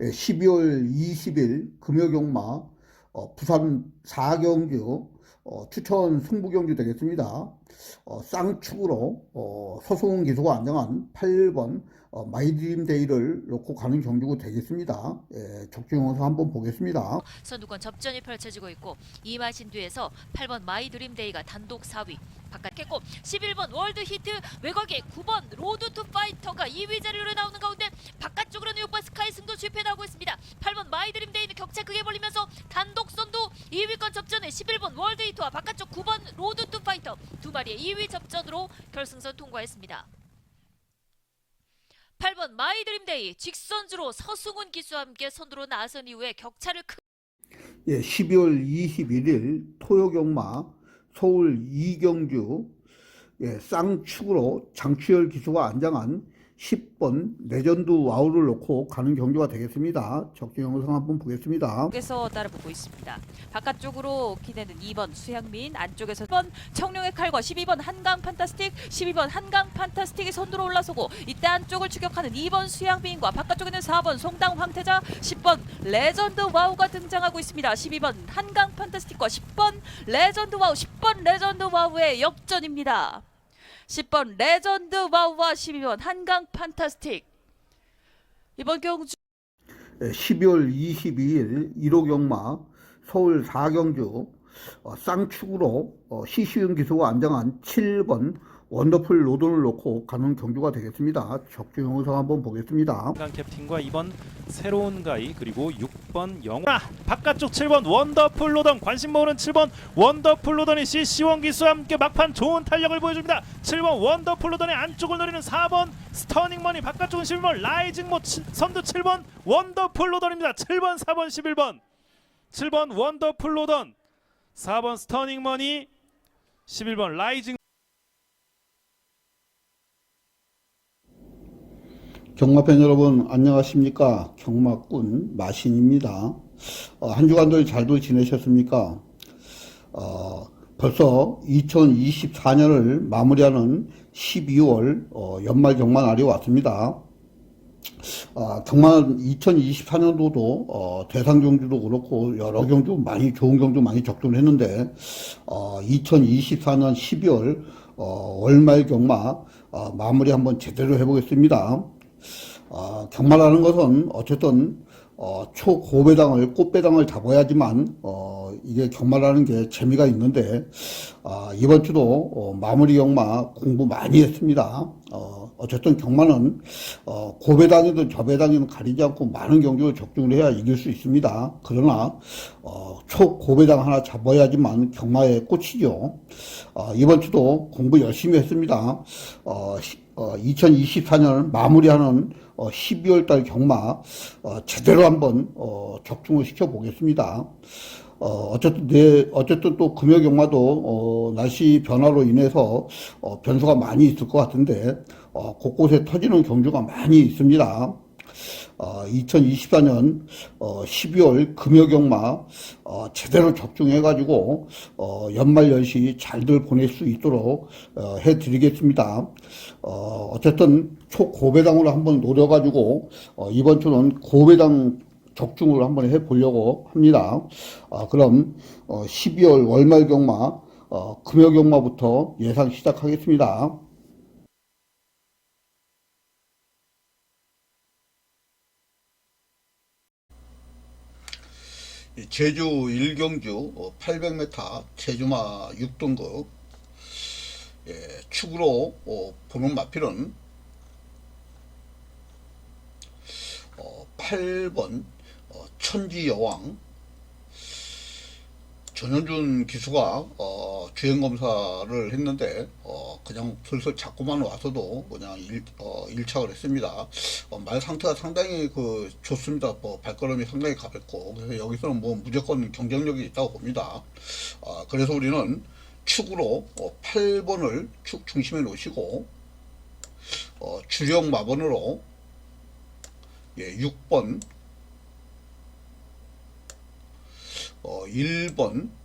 12월 20일 금요경마 어, 부산 4경주 어, 추천 승부경주 되겠습니다. 어, 쌍축으로 어, 서승훈 기수가 안정한 8번 어, 마이드림데이를 놓고 가는 경주가 되겠습니다. 예, 적중 영상 한번 보겠습니다. 선두권 접전이 펼쳐지고 있고 이마신 뒤에서 8번 마이드림데이가 단독 4위 바깥했고 11번 월드히트 외곽에 9번 로드 투 파이터가 2위 자리로 나오는 가운데 바깥쪽으로는 6번 주입해 나오고 있습니다. 8번 마이드림데이는 격차 크게 벌리면서 단독 선두 2위권 접전에 11번 월드히트와 바깥쪽 9번 로드 투 파이터 두 마리의 2위 접전으로 결승선 통과했습니다. 8번 마이드림데이 직선주로 서승훈 기수와 함께 선두로 나선 이후에 격차를 크 예, 12월 21일 토요경마 서울 이경주 예, 쌍축으로 장추열 기수가 안장한 10번 레전드 와우를 놓고 가는 경주가 되겠습니다. 적중 영상 한번 보겠습니다. 쪽에서 따라보고 있습니다. 바깥쪽으로 기대는 2번 수향민, 안쪽에서 1번 청룡의 칼과 12번 한강 판타스틱, 12번 한강 판타스틱이 선두로 올라서고 이때 안쪽을 추격하는 2번 수향민과 바깥쪽에는 4번 송당 황태자, 10번 레전드 와우가 등장하고 있습니다. 12번 한강 판타스틱과 10번 레전드 와우, 10번 레전드 와우의 역전입니다. 10번 레전드 와우와 12번 한강 판타스틱. 이번 경주 12월 22일 1호 경마 서울 4경주 어, 쌍축으로 어, 시시은 기수가 안정한 7번 원더풀 로드를 놓고 가는 경주가 되겠습니다. 적중 영상 한번 보겠습니다. 강 캡틴과 2번 새로운 가이 그리고 6번 영화 바깥쪽 7번 원더풀 로던 관심 모으는 7번 원더풀 로던이 CC1 기수와 함께 막판 좋은 탄력을 보여줍니다 7번 원더풀 로던의 안쪽을 노리는 4번 스터닝머니 바깥쪽은 11번 라이징 모 치- 선두 7번 원더풀 로던입니다 7번 4번 11번 7번 원더풀 로던 4번 스터닝머니 11번 라이징 경마팬 여러분 안녕하십니까? 경마꾼 마신입니다. 어, 한 주간도 잘도 지내셨습니까? 어, 벌써 2024년을 마무리하는 12월 어, 연말 경마 날이 왔습니다. 아, 경만 2024년도도 어, 대상 경주도 그렇고 여러 경주 많이 좋은 경주 많이 적중을 했는데 어, 2024년 12월 어, 월말 경마 어, 마무리 한번 제대로 해보겠습니다. 어, 경마라는 것은 어쨌든 어, 초고배당을 꽃배당을 잡아야지만 어, 이게 경마라는 게 재미가 있는데 아, 이번 주도 어, 마무리 경마 공부 많이 했습니다. 어, 어쨌든 경마는 어, 고배당이든 저배당이든 가리지 않고 많은 경주를 적중을 해야 이길 수 있습니다. 그러나 어, 초고배당 하나 잡아야지만 경마의 꽃이죠. 어, 이번 주도 공부 열심히 했습니다. 어, 시- 어, 2024년을 마무리하는 어, 12월 달 경마 어, 제대로 한번 어, 적중을 시켜 보겠습니다. 어, 어쨌든 내 어쨌든 또 금요 경마도 어, 날씨 변화로 인해서 어, 변수가 많이 있을 것 같은데 어, 곳곳에 터지는 경주가 많이 있습니다. 어, 2024년 어, 12월 금요 경마 어, 제대로 적중해가지고 어, 연말 연시 잘들 보낼 수 있도록 어, 해드리겠습니다. 어, 어쨌든 초고배당으로 한번 노려가지고 어, 이번 주는 고배당 적중을 한번 해보려고 합니다. 어, 그럼 어, 12월 월말 경마 어, 금요 경마부터 예상 시작하겠습니다. 제주 1경주 800m 제주마 6등급 예, 축으로 어, 보는 마필은 어, 8번 어, 천지여왕 전현준 기수가 어, 주행 검사를 했는데 어, 그냥 슬슬 자꾸만 와서도 그냥 일, 어, 일착을 했습니다. 어, 말 상태가 상당히 그 좋습니다. 뭐 발걸음이 상당히 가볍고 그래서 여기서는 뭐 무조건 경쟁력이 있다고 봅니다. 아, 그래서 우리는 축으로 어, 8번을 축 중심에 놓으시고 어, 주력 마번으로 예, 6번 어, 1번,